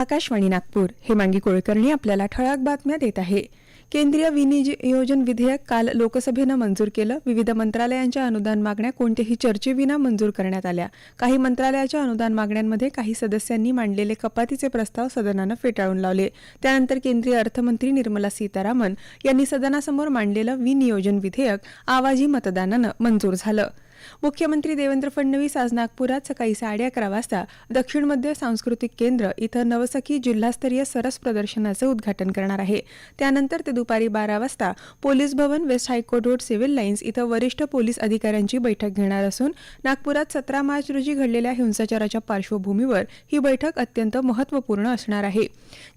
आकाशवाणी नागपूर. हेमांगी कुलकर्णी आपल्याला ठळक बातम्या देत आहे. केंद्रीय विनियोजन विधेयक काल लोकसभेनं मंजूर केलं. विविध मंत्रालयांच्या अनुदान मागण्या कोणत्याही चर्चेविना मंजूर करण्यात आल्या. काही मंत्रालयाच्या अनुदान मागण्यांमध्ये काही सदस्यांनी मांडलेले कपातीचे प्रस्ताव सदनानं फेटाळून लावले. त्यानंतर केंद्रीय अर्थमंत्री निर्मला सीतारामन यांनी सदनासमोर मांडलेलं विनियोजन विधेयक आवाजी मतदानानं मंजूर झालं. मुख्यमंत्री देवेंद्र फडणवीस आज नागपुरात सकाळी साडे अकरा वाजता दक्षिण मध्य सांस्कृतिक केंद्र इथं नवसखी जिल्हास्तरीय सरस प्रदर्शनाचं उद्घाटन करणार आहे. त्यानंतर ते दुपारी बारा वाजता police Bhavan west high court road civil lines इथं वरिष्ठ पोलीस अधिकाऱ्यांची बैठक घेणार असून नागपुरात सतरा मार्च रोजी घडलेल्या हिंसाचाराच्या पार्श्वभूमीवर ही बैठक अत्यंत महत्त्वपूर्ण असणार आहे.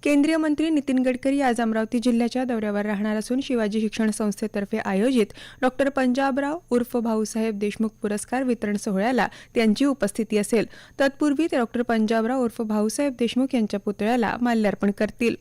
केंद्रीय मंत्री नितीन गडकरी आज अमरावती जिल्ह्याच्या दौऱ्यावर राहणार असून शिवाजी शिक्षण संस्थेतर्फे आयोजित डॉक्टर पंजाबराव उर्फ भाऊसाहेब देशमुख पुरस्कार वितरण सोहळ्याला त्यांची उपस्थिती असेल. तत्पूर्वी ते डॉक्टर पंजाबराव उर्फ भाऊसाहेब देशमुख यांच्या पुतळ्याला माल्यार्पण करतील.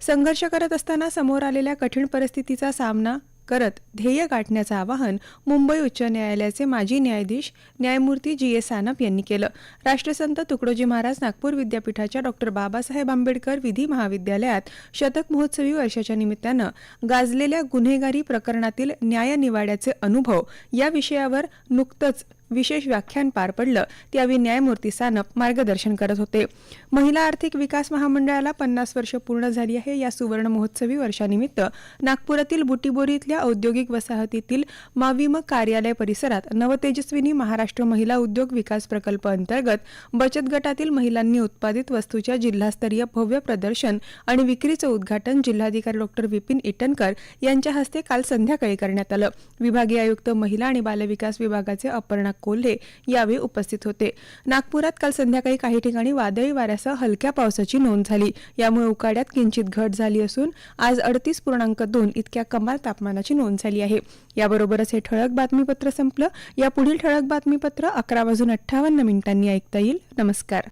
संघर्ष करत असताना समोर आलेल्या कठीण परिस्थितीचा सामना करत ध्येय गाठण्याचं आवाहन मुंबई उच्च न्यायालयाचे माजी न्यायाधीश न्यायमूर्ती जी ए सानप यांनी केलं. राष्ट्रसंत तुकडोजी महाराज नागपूर विद्यापीठाच्या डॉक्टर बाबासाहेब आंबेडकर विधी महाविद्यालयात शतक महोत्सवी वर्षाच्या निमित्तानं गाजलेल्या गुन्हेगारी प्रकरणातील न्यायनिवाड्याचे अनुभव या विषयावर नुकतंच विशेष व्याख्यान पार पडलं. त्यावेळी न्यायमूर्ती सानप मार्गदर्शन करत होते. महिला आर्थिक विकास महामंडळाला पन्नास वर्ष पूर्ण झाली आहे. या सुवर्ण महोत्सवी वर्षानिमित्त नागपुरातील बुटीबोरी इथल्या औद्योगिक वसाहतीतील माविम कार्यालय परिसरात नवतेजस्विनी महाराष्ट्र महिला उद्योग विकास प्रकल्प अंतर्गत बचत गटातील महिलांनी उत्पादित वस्तूच्या जिल्हास्तरीय भव्य प्रदर्शन आणि विक्रीचं उद्घाटन जिल्हाधिकारी डॉक्टर विपिन इटनकर यांच्या हस्ते काल संध्याकाळी करण्यात आलं. विभागीय आयुक्त महिला आणि बालविकास विभागाचे अपर्णा कोल्हे यावेळी उपस्थित होते. नागपुरात काल संध्याकाळी काही ठिकाणी वादळी वाऱ्यासह हलक्या पावसाची नोंद झाली. यामुळे उकाड्यात किंचित घट झाली असून आज अडतीस पूर्णांक दोन इतक्या कमाल तापमानाची नोंद झाली आहे. याबरोबरच हे ठळक बातमीपत्र संपलं. या पुढील ठळक बातमीपत्र अकरा वाजून अठ्ठावन्न मिनिटांनी ऐकता येईल. नमस्कार.